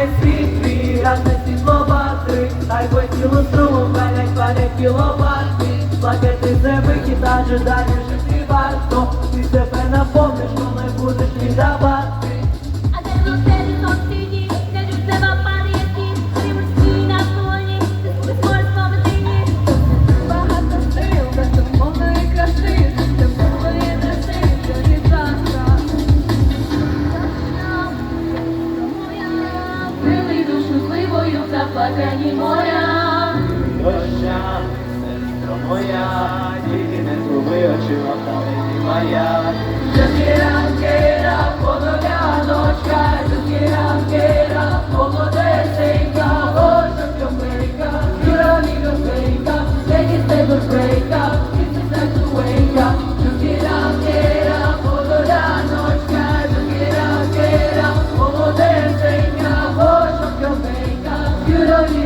Сяє світ твій, разне світло батри, Тай по тілу струму мене кладе кіловати, Плакати себе кітаже, далі жити варто, ти себе наповниш, коли будеш віддавати. Зливою моря. доща, сестро моя, тільки не згуби очима, та не моя.